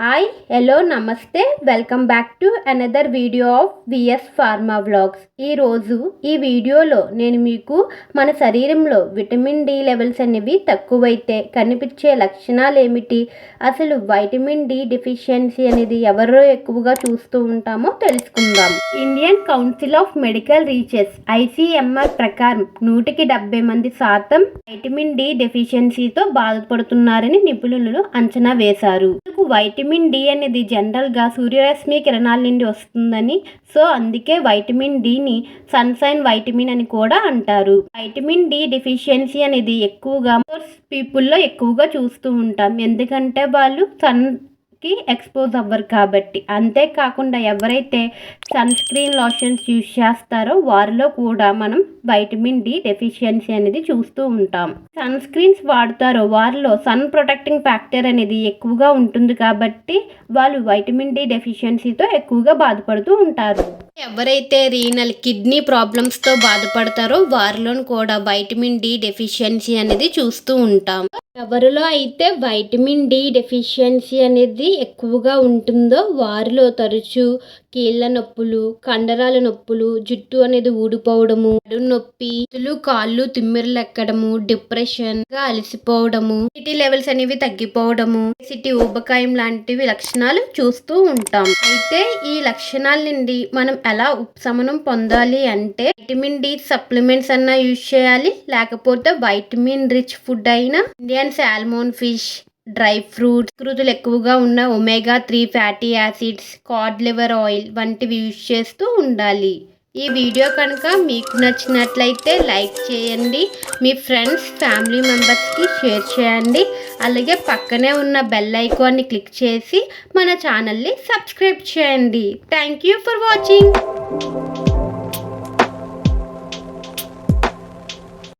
Hi hello namaste welcome back to another video of VS pharma vlogs ఈరోజు ఈ వీడియోలో నేను మీకు మన శరీరంలో విటమిన్ డి లెవెల్స్ అనేవి తక్కువైతే కనిపించే లక్షణాలు ఏమిటి అసలు వైటమిన్ డి డెఫిషియన్సీ అనేది ఎవరో ఎక్కువగా చూస్తూ ఉంటామో తెలుసుకుందాం. Indian council of medical research ICMR ప్రకారం నూటికి డెబ్బై మంది శాతం వైటమిన్ డి డెఫిషియన్సీతో బాధపడుతున్నారని నిపుణులు అంచనా వేశారు. వైటమిన్ వైటమిన్ డి అనేది జనరల్గా సూర్యరశ్మి కిరణాల నుండి వస్తుందని సో అందుకే వైటమిన్ డిని సన్సైన్ వైటమిన్ అని కూడా అంటారు. వైటమిన్ డి డిఫిషియన్సీ అనేది ఎక్కువగా పీపుల్లో ఎక్కువగా చూస్తూ ఉంటాం. ఎందుకంటే వాళ్ళు సన్ కి ఎక్స్పోజ్ అవ్వరు కాబట్టి. అంతేకాకుండా ఎవరైతే సన్ స్క్రీన్ లోషన్స్ యూజ్ చేస్తారో వారిలో కూడా మనం వైటమిన్ డి డెఫిషియన్సీ అనేది చూస్తూ ఉంటాం. సన్ స్క్రీన్స్ వాడతారో. వారిలో సన్ ప్రొటెక్టింగ్ ఫ్యాక్టర్ అనేది ఎక్కువగా ఉంటుంది కాబట్టి వాళ్ళు వైటమిన్ డి డెఫిషియన్సీతో ఎక్కువగా బాధపడుతూ ఉంటారు. ఎవరైతే రీనల్ కిడ్నీ ప్రాబ్లమ్స్తో బాధపడతారో వారిలో కూడా వైటమిన్ డి డెఫిషియన్సీ అనేది చూస్తూ ఉంటాం. ఎవరిలో అయితే వైటమిన్ డి డెఫిషియన్సీ అనేది ఎక్కువగా ఉంటుందో వారిలో తరచూ కీళ్ళ నొప్పులు కండరాల నొప్పులు జుట్టు అనేది ఊడిపోవడము నడుము నొప్పి చేతులు కాళ్ళు తిమ్మిరలు ఎక్కడము డిప్రెషన్గా అలసిపోవడము సిటీ లెవెల్స్ అనేవి తగ్గిపోవడము సిటీ ఊబకాయం లాంటివి లక్షణాలు చూస్తూ ఉంటాం. అయితే ఈ లక్షణాల నుండి మనం ఎలా ఉపశమనం పొందాలి అంటే విటమిన్ డి సప్లిమెంట్స్ అన్నా యూజ్ చేయాలి. లేకపోతే వైటమిన్ రిచ్ ఫుడ్ అయిన Indian salmon fish dry fruits కృతులు ఎక్కువగా ఉన్న omega three fatty acids cod liver oil వంటివి యూజ్ చేస్తూ ఉండాలి. ఈ వీడియో కనుక మీకు నచ్చినట్లయితే లైక్ చేయండి. మీ ఫ్రెండ్స్ ఫ్యామిలీ మెంబర్స్కి షేర్ చేయండి. అలాగే పక్కనే ఉన్న బెల్ ఐకాన్ని క్లిక్ చేసి మన ఛానల్ని సబ్స్క్రైబ్ చేయండి. Thank you for watching